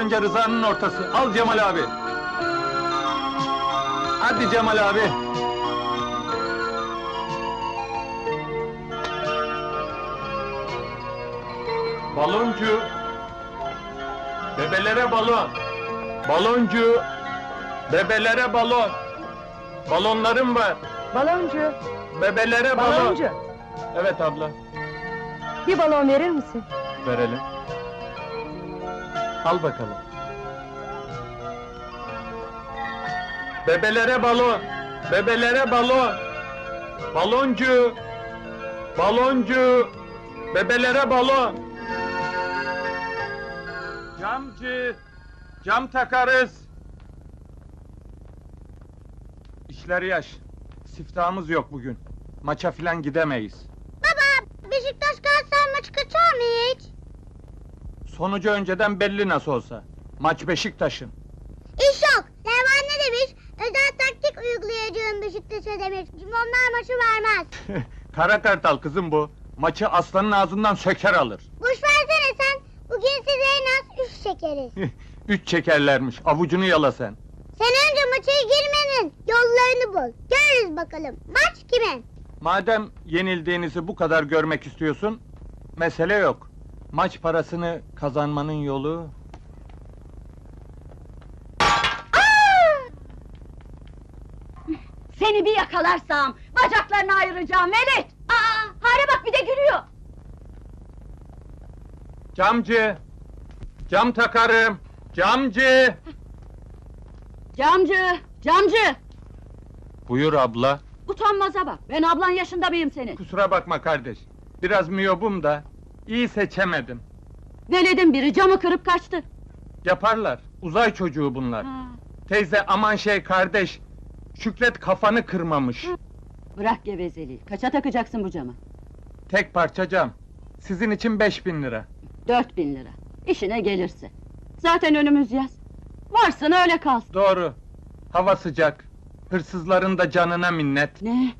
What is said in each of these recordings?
Tom karınca Rıza'nın ortası. Al Cemal abi. Hadi Cemal abi. Baloncu. Bebelere balon. Baloncu. Bebelere balon. Balonlarım var. Baloncu, Bebelere balon. baloncu. Evet abla. Bir balon verir misin? Verelim. Al bakalım. Bebelere balon. Bebelere balon. Baloncu. Baloncu. Bebelere balon. Camcı. Cam takarız. İşler yaş. Siftahımız yok bugün. Maça filan gidemeyiz. Baba, Beşiktaş Galatasaray maçı? Sonucu önceden belli nasıl olsa. Maç Beşiktaş'ın. İş yok. Levan ne demiş? Özel taktik uygulayacağım Beşiktaş'a demiş. Onlar maçı vermez. Kara kartal kızım bu. Maçı aslanın ağzından söker alır. Boş versene sen. Bugün size en az üç çekeriz. Üç çekerlermiş. Avucunu yala sen. Sen önce maça girmenin yollarını bul. Görürüz bakalım. Maç kimin? Madem yenildiğinizi bu kadar görmek istiyorsun, mesele yok. Maç parasını kazanmanın yolu... Seni bir yakalarsam bacaklarını ayıracağım Velet. Aa, hale bak bir de gülüyor. Camcı! Cam takarım! Camcı! Camcı, camcı. Buyur abla. Utanmaza bak. Ben ablan yaşında mıyım senin? Kusura bakma kardeş. Biraz miyobum da. İyi seçemedim. Veled'in biri camı kırıp kaçtı. Yaparlar. Uzay çocuğu bunlar. Ha, Teyze aman şey kardeş. Şükret kafanı kırmamış. bırak gevezeliği. Kaça takacaksın bu camı? Tek parça cam. Sizin için beş bin lira. Dört bin lira. İşine gelirse. Zaten önümüz yaz. Varsın öyle kalsın. Doğru. Hava sıcak. Hırsızların da canına minnet. Ne?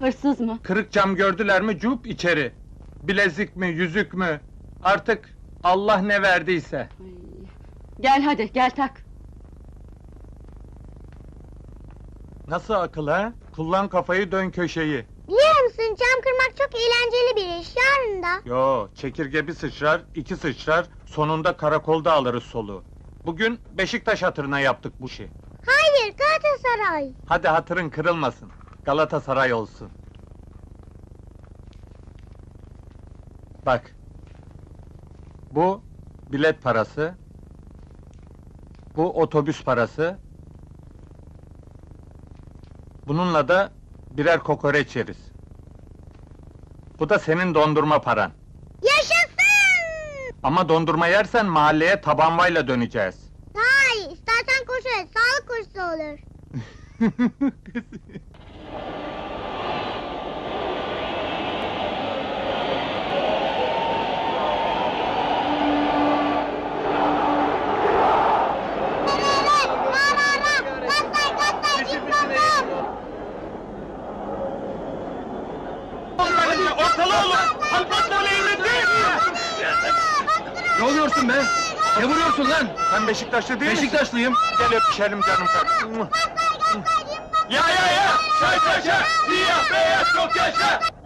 Hırsız mı? Kırık cam gördüler mi cup içeri. Bilezik mi, yüzük mü? Artık Allah ne verdiyse. Ay. Gel hadi gel tak. Nasıl akıl ha? Kullan kafayı dön köşeyi. Biliyor musun cam kırmak çok eğlenceli bir iş. Yarın da. Yo, çekirge bir sıçrar, iki sıçrar, sonunda karakolda alırız soluğu. Bugün Beşiktaş hatırına yaptık bu işi. Hayır Galatasaray. Hadi hatırın kırılmasın. Galatasaray olsun. Bak. Bu bilet parası. Bu otobüs parası. Bununla da birer kokoreç yeriz. Bu da senin dondurma paran. Yaşasın! Ama dondurma yersen mahalleye tabanvayla döneceğiz. İyi. İstersen koşarız. Sağlık koşusu olur. Evet, ra ra ra. Gassay, gassay, cim bom bom. Olun! Halkatlarla Ne oluyorsun be? Ne vuruyorsun lan? Sen Beşiktaşlı değil misin? Beşiktaşlıyım. Gel öpüşelim canım kardeşim. Ya ya ya! Çay taşa! Siyah beyaz çok yaşa!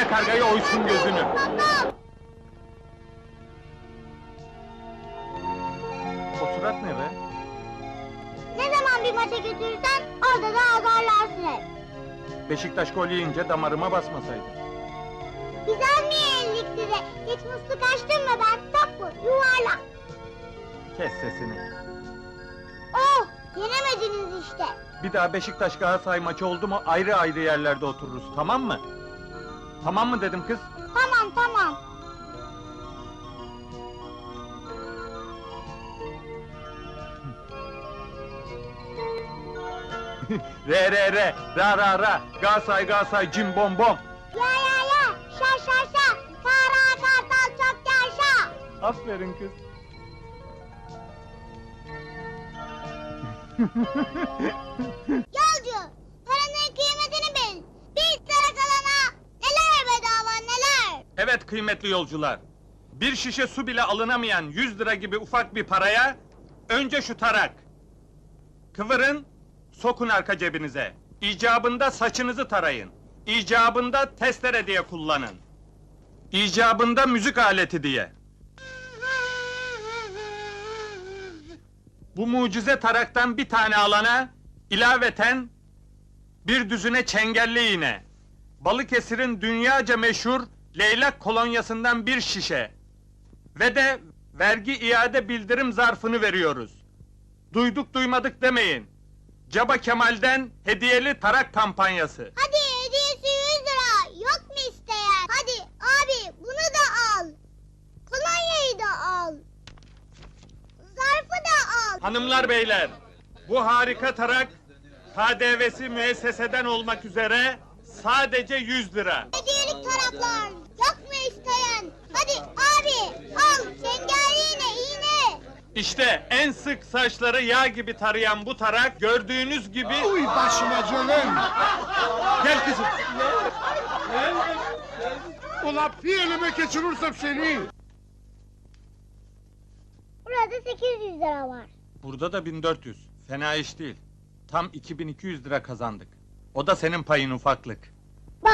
Besle kargayı oysun gözünü. O surat ne be? Ne zaman bir maça götürürsen orada da azarlarsın hep. Beşiktaş gol yiyince damarıma basmasaydı. Güzel mi yenildik size? Hiç musluk açtın mı ben? Top bu, yuvarlak. Kes sesini. Oh, yenemediniz işte. Bir daha Beşiktaş Galatasaray maçı oldu mu ayrı ayrı yerlerde otururuz tamam mı? Tamam mı dedim kız? Tamam, tamam. Re re re, ra ra ra, Galatasaray Galatasaray cim bom bom. Ya ya ya, şa şa şa. Kara kartal çok yaşa. Aferin kız. Evet kıymetli yolcular. Bir şişe su bile alınamayan 100 lira gibi ufak bir paraya önce şu tarak. Kıvırın, sokun arka cebinize. İcabında saçınızı tarayın. İcabında testere diye kullanın. İcabında müzik aleti diye. Bu mucize taraktan bir tane alana ilaveten bir düzüne çengelli iğne. Balıkesir'in dünyaca meşhur leylak kolonyasından bir şişe. Ve de vergi iade bildirim zarfını veriyoruz. Duyduk duymadık demeyin. Caba Kemal'den hediyeli tarak kampanyası. Hadi hediyesi 100 lira. Yok mu isteyen? Hadi abi bunu da al. Kolonyayı da al. Zarfı da al. Hanımlar beyler, bu harika tarak KDV'si müesseseden olmak üzere sadece 100 lira. Hediyelik taraklar. Yok mu isteyen? Hadi abi al. Çengelli iğne iğne. İşte en sık saçları yağ gibi tarayan bu tarak gördüğünüz gibi... Uy başıma canım. Gel kızım. Ulan bir elime geçirirsem seni. Burada 800 lira var. Burada da 1400. Fena iş değil. Tam 2200 lira kazandık. O da senin payın ufaklık.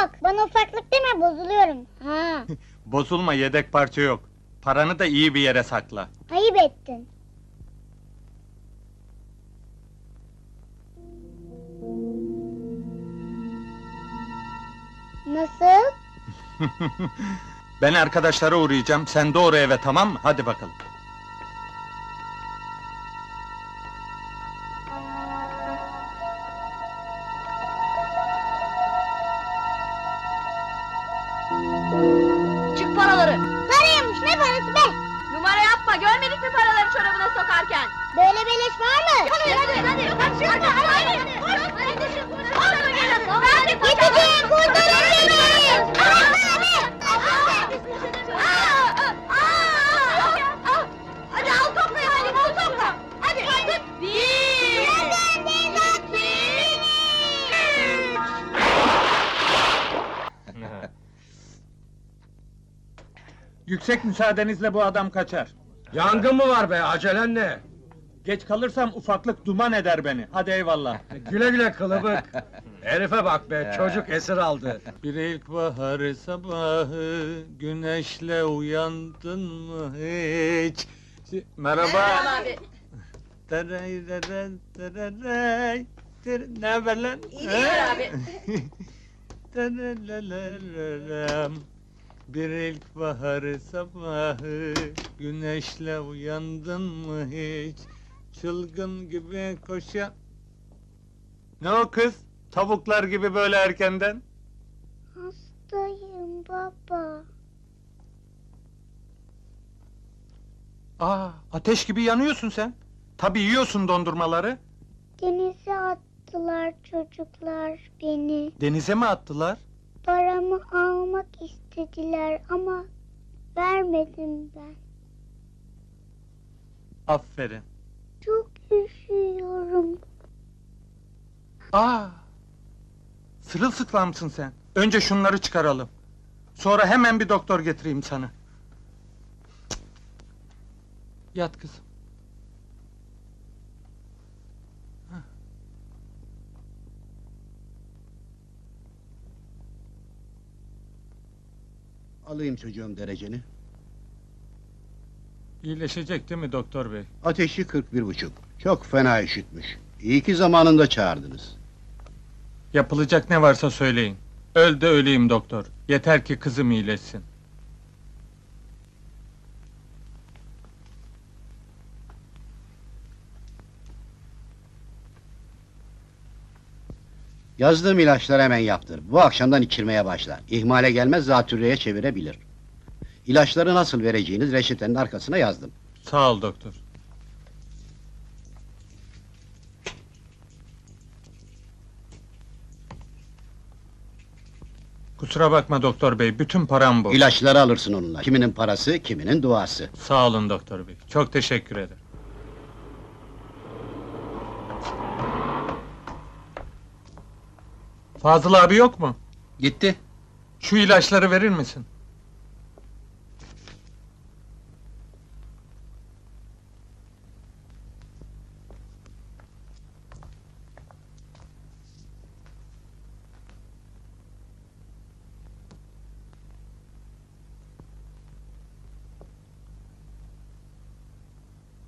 Bak bana ufaklık deme bozuluyorum. Ha. Bozulma yedek parça yok. Paranı da iyi bir yere sakla. Ayıp ettin. Nasıl? ben arkadaşlara uğrayacağım. Sen doğru eve tamam mı? Hadi bakalım. Paraları çorabına sokarken? Böyle beleş var mı? Hadi hadi hadi. Hadi hadi. Hadi. Yetişin kurtarın beni! Hadi al topla hadi al topla. Hadi hadi. Bir. Yüksek müsaadenizle bu adam kaçar. Yangın mı var be? Acelen ne? Geç kalırsam ufaklık duman eder beni. Hadi eyvallah. Güle güle kılıbık. Herife bak be, çocuk esir aldı. Bir ilkbahar sabahı güneşle uyandın mı hiç? Merhaba. abi. Teray teray teray ter- Ne haber lan? He? abi. Terelelelelem. Bir ilkbahar sabahı güneşle uyandın mı hiç? Çılgın gibi koşan... Ne o kız? Tavuklar gibi böyle erkenden? Hastayım baba. Aa, ateş gibi yanıyorsun sen. Tabii yiyorsun dondurmaları. Denize attılar çocuklar beni. Denize mi attılar? Paramı almak istediler ama vermedim ben. Aferin. Çok üşüyorum. Aa! Sırılsıklamsın sen. Önce şunları çıkaralım. Sonra hemen bir doktor getireyim sana. Yat kızım. Alayım çocuğum dereceni. İyileşecek değil mi doktor bey? Ateşi 41 buçuk. Çok fena üşütmüş. İyi ki zamanında çağırdınız. Yapılacak ne varsa söyleyin. Öl de öleyim doktor. Yeter ki kızım iyileşsin. Yazdığım ilaçları hemen yaptır. Bu akşamdan içirmeye başla. İhmale gelmez zatürreye çevirebilir. İlaçları nasıl vereceğiniz reçetenin arkasına yazdım. Sağ ol doktor. Kusura bakma doktor bey, bütün param bu. İlaçları alırsın onunla. Kiminin parası, kiminin duası. Sağ olun doktor bey. Çok teşekkür ederim. Fazıl abi yok mu? Gitti. Şu ilaçları verir misin?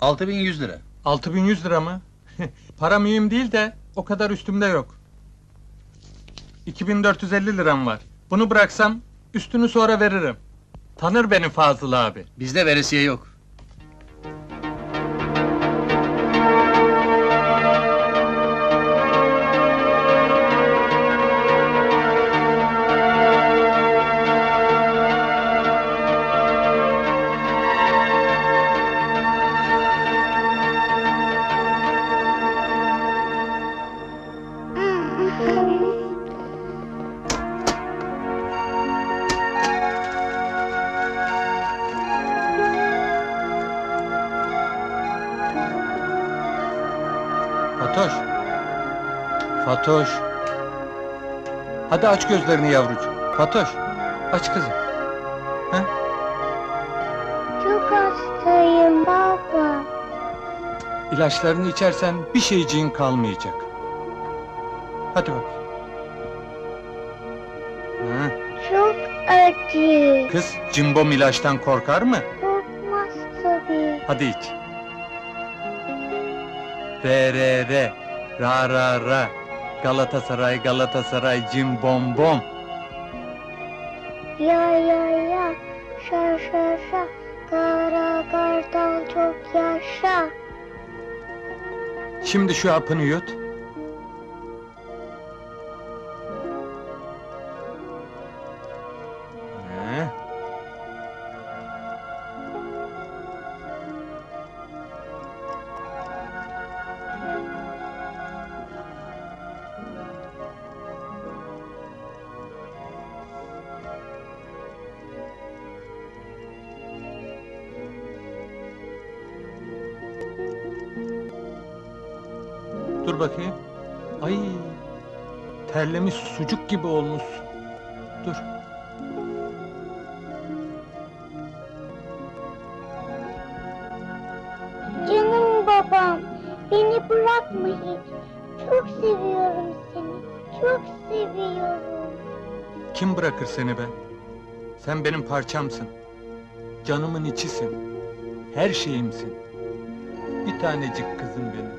Altı bin yüz lira. 6100 lira mı? Para mühim değil de o kadar üstümde yok. 2450 liram var. Bunu bıraksam üstünü sonra veririm. Tanır beni Fazıl abi. Bizde veresiye yok. Fatoş. Hadi aç gözlerini yavrucuğum. Fatoş. Aç kızım. Çok hastayım baba. İlaçlarını içersen bir şeyciğin kalmayacak. Hadi bak. Hı. Çok acı. Kız cimbom ilaçtan korkar mı? Korkmaz tabii. Hadi iç. Re re re. Ra ra ra. Galatasaray Galatasaray cim bom bom. Ya ya ya. Şa şa şa. Kara kartal çok yaşa. Şimdi şu hapını yut. Dur bakayım. Ay, terlemiş sucuk gibi olmuşsun. Dur. Canım babam. Beni bırakma hiç. Çok seviyorum seni. Çok seviyorum. Kim bırakır seni be? Sen benim parçamsın. Canımın içisin. Her şeyimsin. Bir tanecik kızım benim.